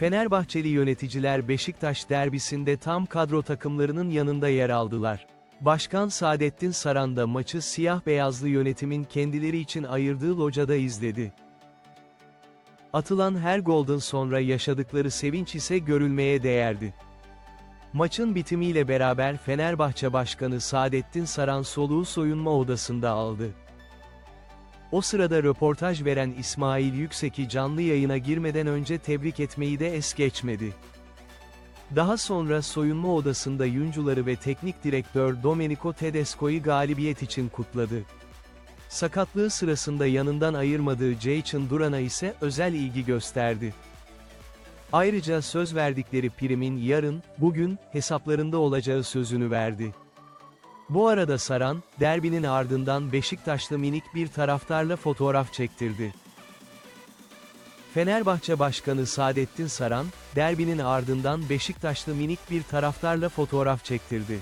Fenerbahçeli yöneticiler Beşiktaş derbisinde tam kadro takımlarının yanında yer aldılar. Başkan Saadettin Saran da maçı siyah-beyazlı yönetimin kendileri için ayırdığı locada izledi. Atılan her golden sonra yaşadıkları sevinç ise görülmeye değerdi. Maçın bitimiyle beraber Fenerbahçe Başkanı Saadettin Saran soluğu soyunma odasında aldı. O sırada röportaj veren İsmail Yüksek'i canlı yayına girmeden önce tebrik etmeyi de es geçmedi. Daha sonra soyunma odasında Yuncuları ve teknik direktör Domenico Tedesco'yu galibiyet için kutladı. Sakatlığı sırasında yanından ayırmadığı Jayson Duran'a ise özel ilgi gösterdi. Ayrıca söz verdikleri primin yarın, bugün, hesaplarında olacağı sözünü verdi. Bu arada Saran, derbinin ardından Beşiktaşlı minik bir taraftarla fotoğraf çektirdi. Fenerbahçe Başkanı Saadettin Saran, derbinin ardından Beşiktaşlı minik bir taraftarla fotoğraf çektirdi.